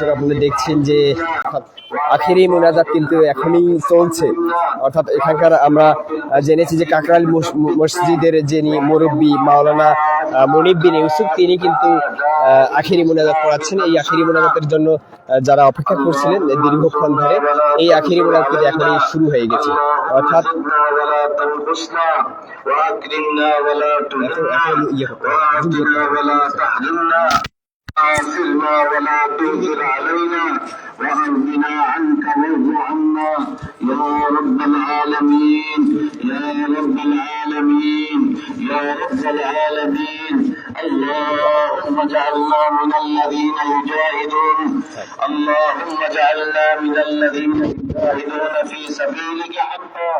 দর্শক আপনাদের দেখছেন যে আখেরি মোনাজাত কিন্তু এখনই চলছে। অর্থাৎ এখানকার আমরা জেনেছি যে কাকরাল মসজিদের যিনি মুরব্বী মাওলানা মনিবিন ইউসুফ, তিনি কিন্তু আখেরি মোনাজাত করাচ্ছেন এই আখেরি মোনাজাতের জন্য যারা অপেক্ষা করছিলেন দীর্ঘক্ষণ ধরে, এই আখেরি মোনাজাত কিন্তু এখনই শুরু হয়ে গেছে। অর্থাৎ ইয়ে واكرمنا ولا تؤثر علينا وأرضنا عنك وارض عنا. يا رب العالمين يا رب العالمين يا رب العالمين. اللهم اجعلنا من الذين يجاهدون. اللهم اجعلنا من الذين يجاهدون في سبيلك حقا.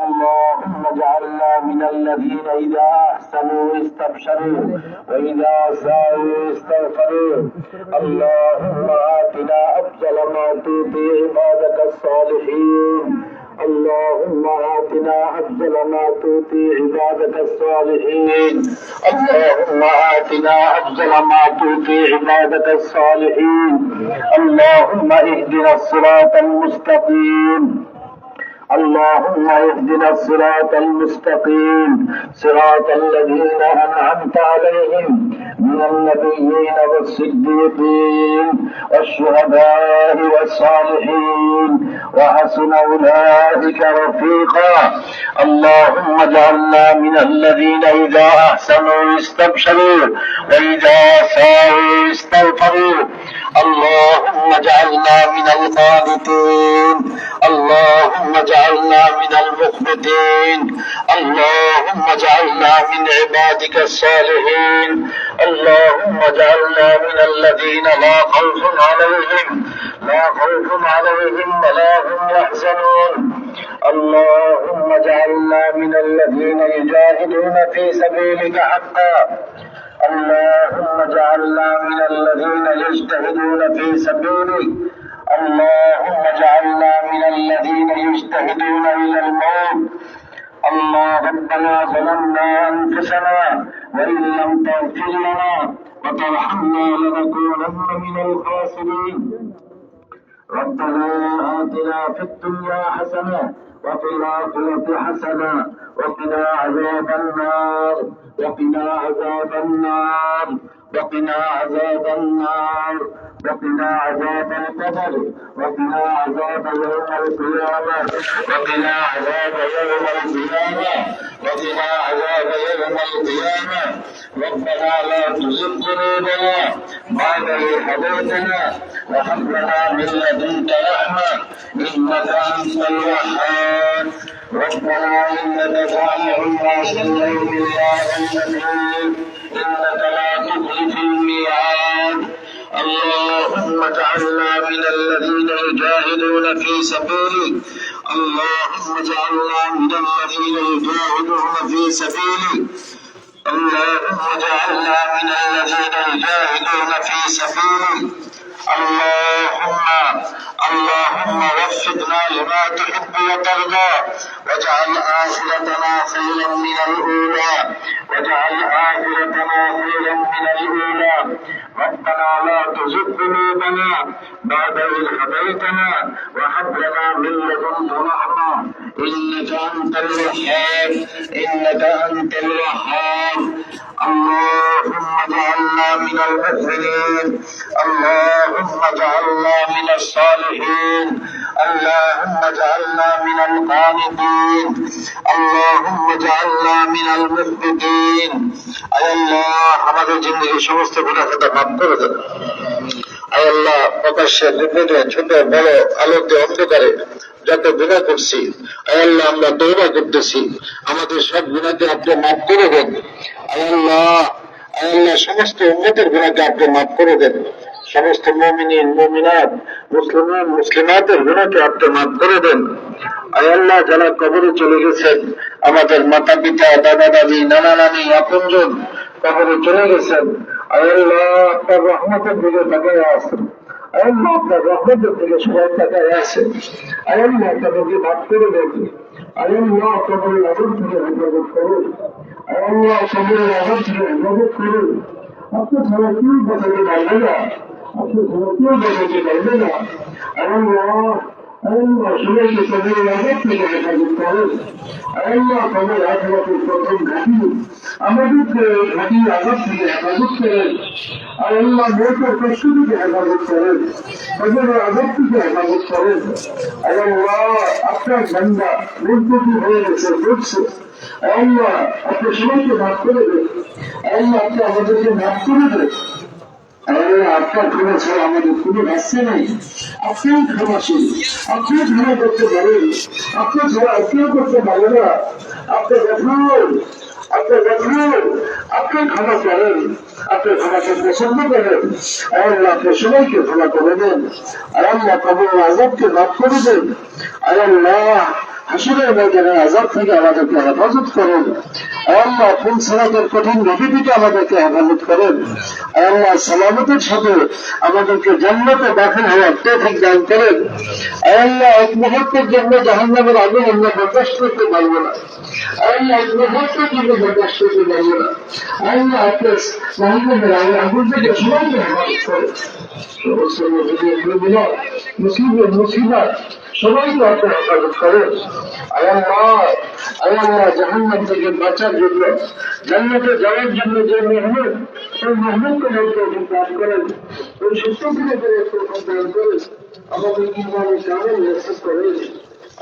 اللهم اجعلنا من الذين إذا أحسنوا استبشروا وإذا ساءوا استغفروا اللهم آتنا أفضل ما تؤتي عبادك الصالحين اللهم آتنا أفضل ما تؤتي عبادك الصالحين اللهم آتنا أفضل ما تؤتي عبادك الصالحين اللهم اهدنا الصراط المستقيم اللهم اهدنا الصراط المستقيم صراط الذين أنعمت عليهم من النبيين والصديقين والشهداء والصالحين وحسن أولئك رفيقا. اللهم اجعلنا من الذين إذا أحسنوا استبشروا وإذا ساءوا استغفروا. اللهم اجعلنا من القانتين. اللهم اجعلنا من المخبتين. اللهم اجعلنا من عبادك الصالحين. اللهم اجعلنا من الذين لا خوف عليهم. لا خوف عليهم ولا هم يحزنون. اللهم اجعلنا من الذين يجاهدون في سبيلك حقا. اللهم اجعلنا من الذين يجتهدون في سبيلك. اللهم اجعلنا من الذين يجتهدون إلى الموت. الله ربنا ظلمنا أنفسنا وإن لم تغفر لنا وترحمنا لنكونن من الخاسرين. ربنا آتنا في الدنيا حسنة وفي الآخرة حسنة وقنا عذاب النار وقنا عذاب النار وقنا عذاب النار وقنا عذاب القبر وقنا عذاب يوم القيامة وقنا عذاب يوم القيامة وقنا عذاب يوم القيامة. ربنا لا تزغ قلوبنا بعد إذ هديتنا وهب لنا من لدنك رحمة إنك أنت الوهاب. ربنا إنك جامع الناس اليوم لا ريب إنك لا تخلف الميعاد. اللهم اجعلنا من الذين يجاهدون في سبيلك اللهم اجعلنا من الذين يجاهدون في سبيلك اللهم اجعلنا من الذين يجاهدون في سبيلك اللهم اللهم وفقنا لما تحب وترضى واجعل آخرتنا خيرا من الأولى واجعل آخرتنا خيرا من الأولى. ربنا لا تزغ قلوبنا بعد إذ هديتنا وهب لنا من لدنك رحمة إنك أنت الوهاب إنك أنت الوهاب. اللهم اجعلنا من المؤمنين اللهم اجعلنا من الصالحين اللهم اجعلنا من القانتين اللهم اجعلنا من المثبتين আয় আল্লাহ আমাদের জিন্দগির সমস্ত গুণা খাতা মাফ করে দেন আয় আল্লাহ প্রকাশ্যে গোপনে ছোট বড় আলোকে অন্ধকারে যত গুণা করছি আয় আল্লাহ আমরা দৌড়া করতেছি আমাদের সব গুণাকে আপনি মাফ করে দেন আয় আল্লাহ আয় আল্লাহ সমস্ত উন্নতের গুণাকে মাফ করে দেন। সমস্ত মমিনিন, মমিনাত মুসলিম মুসলিমাতের গুণাকে আপনি মাফ করে দেন। আল্লাহ, যারা কবরে চলে গেছেন, আমাদের মাতা পিতা দাদা দাদি নানা নানি আপনজন কবরে চলে গেছেন আল্লাহ, আপনার রহমতের দিকে তাকায় আয় আল্লাহ, আপনার রহমতের দিকে সবাই তাকায় আছে। আল্লাহ তাদেরকে মাফ করে দেন। আল্লাহ কবরের আগুন থেকে হেফাজত করুন। আল্লাহ কবরের আগুন থেকে হেফাজত করুন আপনি ছাড়া কেউ বসাতে পারবে না। আপনি কেউ দেখাতে পারবে না। আল্লাহ সবাইকে কবর আজাদ থেকে হেফাজত করেন আল্লাহ কবর আখরাতের প্রথম ঘাটি, আমাদেরকে ঘাটি আজাদ থেকে হেফাজত করেন। আল্লাহ মৌতের কষ্ট থেকে হেফাজত করেন কবর আজাদ থেকে হেফাজত করেন। আল্লাহ আপনার বান্দা মূর্তি হয়ে সবাইকে মাফ করে দেন। আপনি আমাদেরকে মাফ করে দেন। আল্লাহ আপনার ক্ষমা আমাদের আপনি ক্ষমাশীল আপনি ক্ষমা আর না। আপনি দেখুন আপনি দেখুন আপনি ক্ষমা করেন, আপনি ক্ষমাকে পছন্দ করেন। আল্লাহ আপনি সবাইকে ক্ষমা করে দেন। আল্লাহ কবর আজাবকে মাফ করে দেন। আল্লাহ হাসিরের ময়দানে আজাব থেকে আমাদেরকে হেফাজত করেন। আল্লাহ ফুল সালাতের কঠিন নদী থেকে আমাদেরকে হেফাজত করেন। আল্লাহ সালামতের সাথে আমাদেরকে জান্নাতে দাখিল হওয়ার তৌফিক দান করেন। আল্লাহ এক মুহূর্তের জন্য জাহান্নামের আগুন আমরা বরদাস্ত করতে পারব না। আল্লাহ এক মুহূর্তের জন্য করতে পারব না। আল্লাহ আপনার জাহান্নামের আগুন আগুন থেকে সবাইকে হেফাজত করেন। মুসলিমের মুসিবত সবাইকে আপনি হেফাজত করেন আল্লাহ আল্লাহ জাহান্নাম থেকে বাঁচার জন্য, জান্নাতে যাওয়ার জন্য যে মেহনত, সেই মেহনতকে বলতে দান করেন। ওই সত্যকে করে দান করেন আমাদের ইমানের কারণে নিশ্চিত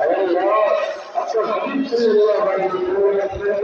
আল্লাহ আপনার হাবিব সাল্লাল্লাহু আলাইহি ওয়াসাল্লাম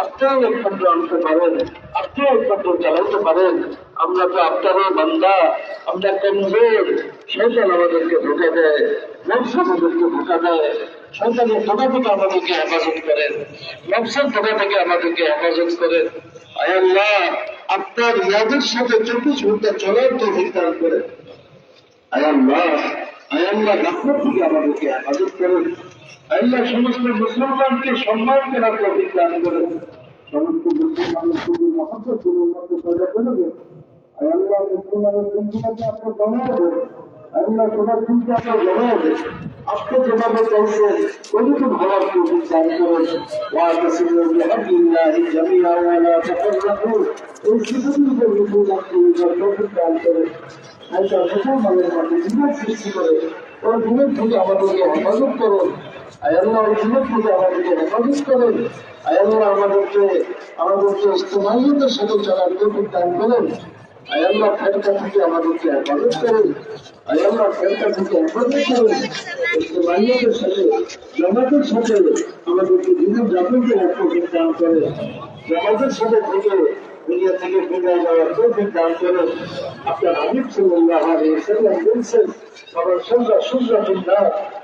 আপনিও একমাত্র আনতে পারেন আপনিও একমাত্র চালাতে পারেন। আমরা তো আপনারও বান্দা, আমরা কমজোর শৈতান আমাদেরকে ধোকা দেয় ব্যবসা আমাদেরকে ধোকা দেয়। শৈতানের ধোকা থেকে আমাদেরকে হেফাজত করেন। ব্যবসার ধোকা থেকে আমাদেরকে হেফাজত করেন। আয়াল্লাহ আপনার ইয়াদের সাথে চব্বিশ ঘণ্টা চলার তো দান করেন। আয়াল্লাহ আয়াল্লাহ গাফর থেকে আমাদেরকে হেফাজত করেন। আল্লাহ সমস্ত মুসলমানকে সম্মান করার তৌফিক দান করেন সমস্ত মুসলমানের খুবই মহব্বত করে মধ্যে পয়দা করে দেন আল্লাহ মুসলমানের জিন্দগিকে আপনার বানায় দেন আল্লাহ সবার দিনকে আপনার বানায় দেন আপনি যেভাবে চাইছেন ওইরকম হওয়ার তৌফিক দান করেন واعتصموا بحبل الله جميعا ولا تفرقوا এই সুযোগের উপর আপনি তৌফিক দান করেন আল্লাহ মুসলমানের মধ্যে জীবন সৃষ্টি করে ওই জীবন থেকে আমাদেরকে হেফাজত করুন আয়াল্লাহ জীবন থেকে আমাদেরকে হেফাজত করেন আয়াল্লাহ আমাদেরকে আমাদেরকে ইস্তেমাইয়তের সাথে চলার তৌফিক দান করেন। আয়াল্লাহ ফেরকা থেকে আমাদেরকে হেফাজত করেন। আয়াল্লাহ ফেরকা থেকে হেফাজত করেন। ইস্তেমাইয়তের সাথে, জামাতের সাথে আমাদেরকে জীবন যাপনকে তৌফিক দান করেন। জামাতের সাথে থেকে, দুনিয়া থেকে বিদায় নেওয়ার তৌফিক দান করেন। আপনার হাবিব সাল্লাল্লাহু সবার সন্ধ্যা সূর্য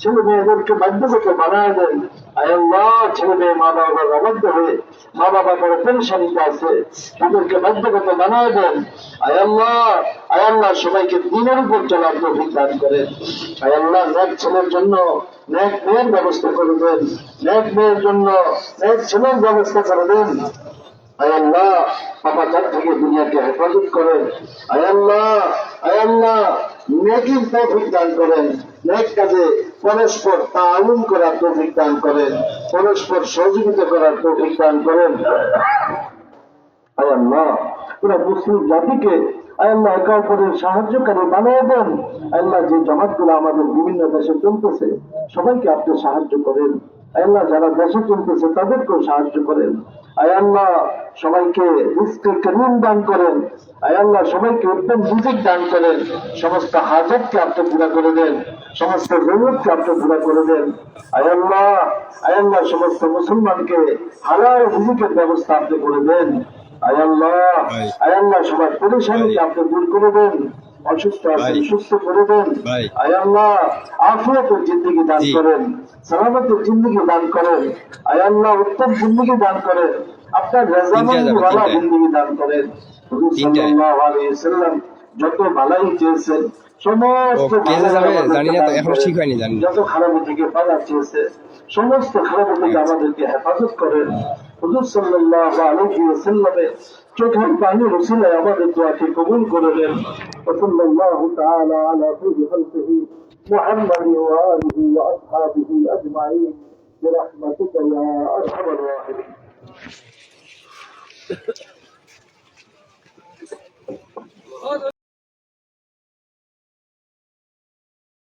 ছেলে মেয়েদেরকে বাধ্যগত বানায় দেন আল্লাহ, ছেলে মেয়ে মা বাবার অবাধ্য হয়ে মা বাবা বড় পেরেশানিতে আছে তাদেরকে বাধ্যগত বানায় দেন আয়াল্লাহ আয়াল্লাহ সবাইকে দিনের উপর চলার তৌফিক দান করেন। আয়াল্লাহ ন্যাক ছেলের জন্য ন্যাক মেয়ের ব্যবস্থা করে দেন। ন্যাক মেয়ের জন্য ন্যাক ছেলের ব্যবস্থা করে দেন। আয়াল্লাহ পাপাচার থেকে দুনিয়াকে হেফাজত করেন। আয়াল্লাহ আয়াল্লাহ নেকির তৌফিক দান করেন। নেক কাজে পরস্পর তাউন করার তৌফিক দান করেন, পরস্পর সহযোগিতা করার তৌফিক দান করেন। আল্লাহ মুসলিম জাতিকে আল্লাহ একে অপরের সাহায্যকারী বানিয়ে দেন। আল্লাহ যে জমাতগুলো আমাদের বিভিন্ন দেশে চলতেছে, সবাইকে আপনি সাহায্য করেন। আল্লাহ যারা দেশে চলতেছে তাদেরকেও সাহায্য করেন। আয়াল্লাহ সবাইকে করিম দান করেন। আয়াল্লাহ সবাইকে উত্তম সুযোগ দান করেন। সমস্ত হাজতকে আপনি পুরা করে দেন। সমস্ত জরুরতকে আপনি পুরা করে দেন। আয়াল্লাহ আয়াল্লাহ সমস্ত মুসলমানকে হালাল রিজিকের ব্যবস্থা আপনি করে দেন। আয়াল্লাহ। আয়াল্লাহ সবার পরেশানিকে। আপনি দূর করে দেন। অসুস্থ আছেন সুস্থ করে দেন। ভাই। আয়াল্লাহ আফিয়াতের জিন্দগি দান করেন সালামতের জিন্দগি দান করেন। আয়াল্লাহ উত্তম জিন্দগি দান করেন। আপনার রেজামন্দি যাবে, জিন্দগি দান করেন। সাল্লাল্লাহু আলাইহি ওয়াসাল্লাম যত ভালাই চেয়েছেন সমস্ত ও, কেসে ভালাই যাবে? আমাদেরকে জানি না তো, এখনও ঠিক হয়নি, জানি যত খারাপ থেকে পালা চেয়েছে সমস্ত খারাপ থেকে আচ্ছা। আমাদেরকে হেফাজত করেন। হুজুর সাল্লাল্লাহু আলাইহি ওয়াসাল্লামের شكرا হন পানি রসুলে আমাদের দোয়াকে কবুল করে দেন وصلى الله تعالى على خير خلقه محمد وآله وأصحابه أجمعين. برحمتك يا أرحم الراحمين.